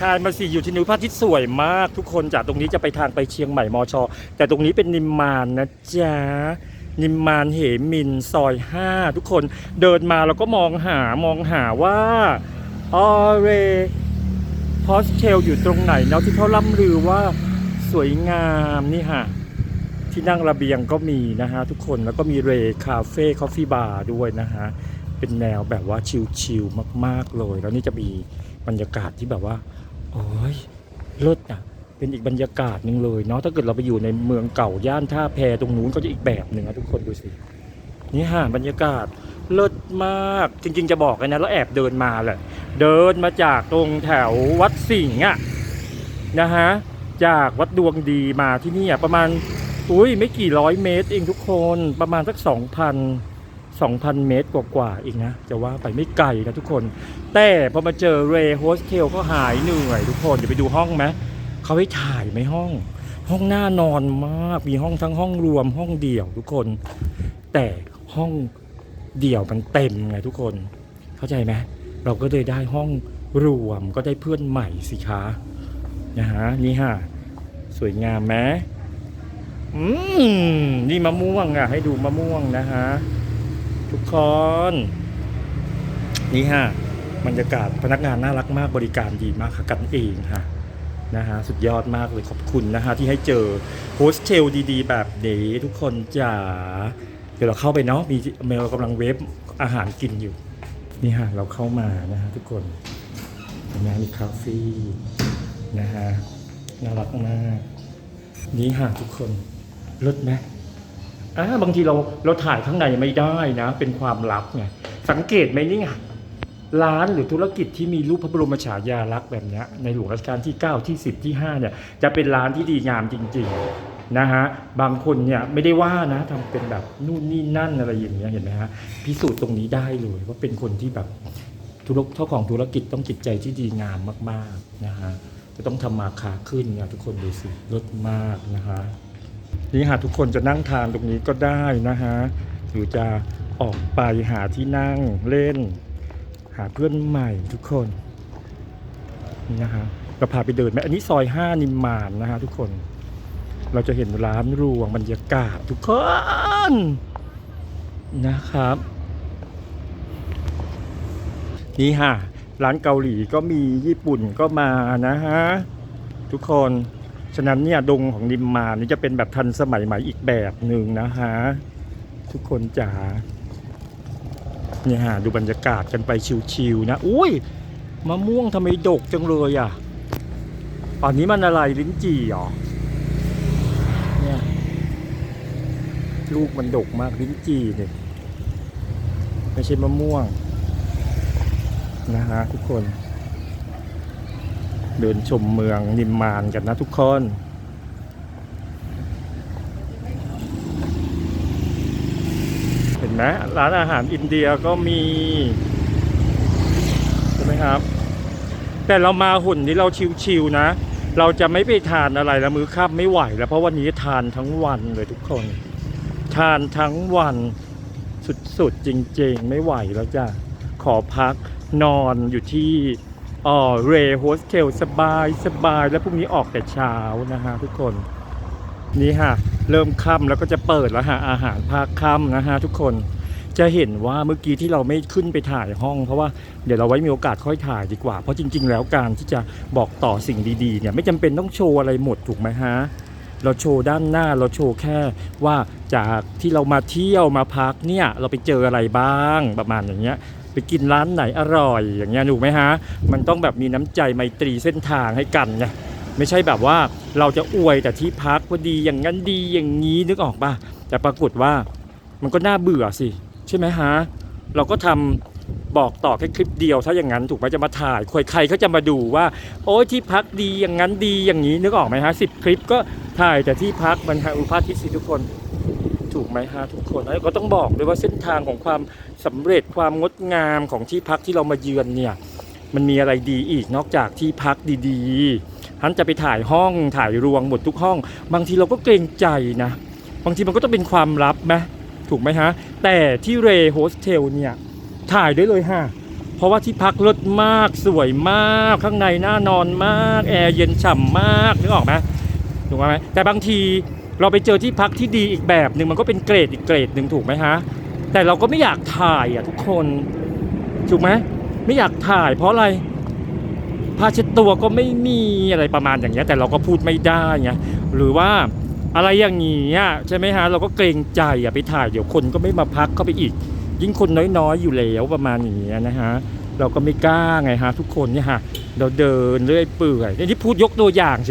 ทายมาสิอยู่ที่นิวพระอาทิตย์สวยมากทุกคนจากตรงนี้จะไปทางไปเชียงใหม่มอชอแต่ตรงนี้เป็นนิมมานนะจ๊ะนิมมานเหมินซอย5ทุกคนเดินมาเราก็มองหามองหาว่าออเรพอสเทลอยู่ตรงไหนเนาะที่เขาล่ำลือว่าสวยงามนี่ฮะที่นั่งระเบียงก็มีนะฮะทุกคนแล้วก็มีเรคาเฟ่คอฟฟี่บาร์ด้วยนะฮะเป็นแนวแบบว่าชิลๆมาก ๆ เลย แล้วนี่จะมีบรรยากาศที่แบบว่า โอ้ยเลิศอะเป็นอีกบรรยากาศหนึ่งเลยเนาะถ้าเกิดเราไปอยู่ในเมืองเก่าย่านท่าแพตรงนู้นก็จะอีกแบบหนึ่งอะทุกคนดูสินี่ฮะบรรยากาศเลิศมาก จริง ๆ จะบอกเลยนะแล้วแอบเดินมาแหละเดินมาจากตรงแถววัดสิงห์อะนะฮะจากวัดดวงดีมาที่นี่อะประมาณอุ้ยไม่กี่ร้อยเมตรเองทุกคนประมาณสักสองพัน สองพันเมตรกว่าๆเองนะ จะว่าไปไม่ไกลนะทุกคน แต่พอมาเจอเรย์โฮสเทลก็หายเหนื่อยทุกคน เดี๋ยวไปดูห้องไหมเขาให้ถ่ายไหมห้อง ห้องหน่านอนมาก มีห้องทั้งห้องรวมห้องเดี่ยวทุกคน แต่ห้องเดี่ยวมันเต็มไงทุกคน เข้าใจไหมเราก็เลยได้ห้องรวมก็ได้เพื่อนใหม่สิคะนะฮะนี่ฮะสวยงามไหมอืมนี่มะม่วงอะ ให้ดูมะม่วงนะฮะ ทุกคน นี่ฮะบรรยากาศพนักงานน่ารักมากบริการดีมากค่ะกันเองค่ะนะฮะสุดยอดมากเลยขอบคุณนะฮะที่ให้เจอโฮสเทลดีๆ แบบนี้ทุกคนจ๋าเดี๋ยวเราเข้าไปเนาะมีเมลกำลังเวฟอาหารกินอยู่ นี่ฮะเราเข้ามานะฮะทุกคนเห็นไหมมีคาเฟ่นะฮะน่ารักมาก นี่ฮะทุกคนลดไหม อ่าบางทีเราเราถ่ายข้างในไม่ได้นะ เป็นความลับไงสังเกตไหมนี่ไงร้านหรือธุรกิจที่มีรูปพระบรมฉายาลักษณ์แบบนี้ในหลวงรัชกาลที่ 9 ที่ 10 ที่5เนี่ยจะเป็นร้านที่ดีงามจริงๆนะฮะบางคนเนี่ยไม่ได้ว่านะทำเป็นแบบนู่นนี่นั่นอะไรอย่างเงี้ยเห็นไหมฮะพิสูจน์ตรงนี้ได้เลยว่าเป็นคนที่แบบธุรกเจ้าของธุรกิจต้องจิตใจที่ดีงามมากๆนะฮะจะต้องทำมาค้าขึ้นเนี่ยทุกคนดูสิลดมากนะคะ นี่หากทุกคนจะนั่งทานตรงนี้ก็ได้นะฮะหรือจะออกไปหาที่นั่งเล่น หาเพื่อนใหม่ทุกคนนี่นะฮะเราพาไปเดินไหมอันนี้ซอยห้านิมมานนะฮะทุกคน เราจะเห็นร้านรวงบรรยากาศทุกคนนะครับ นี่ฮะร้านเกาหลีก็มีญี่ปุ่นก็มานะฮะทุกคน ฉะนั้นเนี่ยดงของนิมมานนี่จะเป็นแบบทันสมัยใหม่อีกแบบหนึ่งนะฮะทุกคนจ๋าเนี่ยฮะดูบรรยากาศกันไปชิวๆนะอุ้ยมะม่วงทำไมดกจังเลยอะอันนี้มันอะไรลิ้นจี่เหรอเนี่ยลูกมันดกมากลิ้นจี่เนี่ยไม่ใช่มะม่วงนะฮะทุกคน เดินชมเมืองนิมมานกันนะทุกคนเห็นไหมร้านอาหารอินเดียก็มีใช่ไหมครับ แต่เรามาหุ่นนี้เราชิวๆนะ เราจะไม่ไปทานอะไรแล้วมื้อค่ำไม่ไหวแล้วเพราะวันนี้ทานทั้งวันเลยทุกคน ทานทั้งวันสุดๆจริง ๆ ไม่ไหวแล้วจ้ะขอพักนอนอยู่ที่ อ๋อเรโฮสเทลสบายสบายแล้วพรุ่งนี้ออกแต่เช้านะฮะทุกคนนี่ฮะเริ่มค่ำแล้วก็จะเปิดแล้วฮะอาหารภาคค่ำนะฮะทุกคนจะเห็นว่าเมื่อกี้ที่เราไม่ขึ้นไปถ่ายห้อง เพราะว่าเดี๋ยวเราไว้มีโอกาสค่อยถ่ายดีกว่า เพราะจริง ๆ แล้วการที่จะบอกต่อสิ่งดีๆเนี่ยไม่จำเป็นต้องโชว์อะไรหมดถูกไหมฮะเราโชว์ด้านหน้าเราโชว์แค่ว่าจากที่เรามาเที่ยวมาพักเนี่ยเราไปเจออะไรบ้างประมาณอย่างเงี้ย ไปกินร้านไหนอร่อยอย่างเงี้ยถูกไหมฮะ มันต้องแบบมีน้ำใจไมตรีเส้นทางให้กันไงไม่ใช่แบบว่าเราจะอวยแต่ที่พักว่าดีอย่างนั้นดีอย่างนี้นึกออกป่ะแต่ปรากฏว่ามันก็น่าเบื่อสิ ใช่ไหมฮะ เราก็ทำบอกต่อแค่คลิปเดียวถ้าอย่างนั้นถูกไหมจะมาถ่ายใครใครเขาจะมาดูว่า โอ้ยที่พักดีอย่างนั้นดีอย่างนี้นึกออกไหมฮะสิบคลิปก็ถ่ายแต่ที่พักมันฮะอุปาทิตย์สิทุกคน ถูกไหมฮะทุกคนแล้วก็ต้องบอกด้วยว่าเส้นทางของความสำเร็จความงดงามของที่พักที่เรามาเยือนเนี่ยมันมีอะไรดีอีกนอกจากที่พักดีๆท่านจะไปถ่ายห้องถ่ายรวงหมดทุกห้อง บางทีเราก็เกรงใจนะ บางทีมันก็ต้องเป็นความลับไหมถูกไหมฮะ แต่ที่เรโฮสเทลเนี่ยถ่ายได้เลยฮะเพราะว่าที่พักรถมากสวยมากข้างในน่านอนมาก แอร์เย็นฉ่ำมากนึกออกไหมถูกไหมแต่บางที เราไปเจอที่พักที่ดีอีกแบบหนึ่งมันก็เป็นเกรดอีกเกรดหนึ่งถูกไหมฮะ แต่เราก็ไม่อยากถ่ายอะทุกคนถูกไหมไม่อยากถ่ายเพราะอะไรผ้าเช็ดตัวก็ไม่มีอะไรประมาณอย่างเงี้ยแต่เราก็พูดไม่ได้ไงหรือว่าอะไรอย่างเงี้ยใช่ไหมฮะเราก็เกรงใจอะไปถ่ายเดี๋ยวคนก็ไม่มาพักเข้าไปอีก ยิ่งคนน้อยๆอยู่แล้วประมาณอย่างเงี้ยนะฮะเราก็ไม่กล้าไงฮะทุกคนเนี่ยฮะเราเดินเรื่อยเปื่อยอันนี้พูดยกตัวอย่าง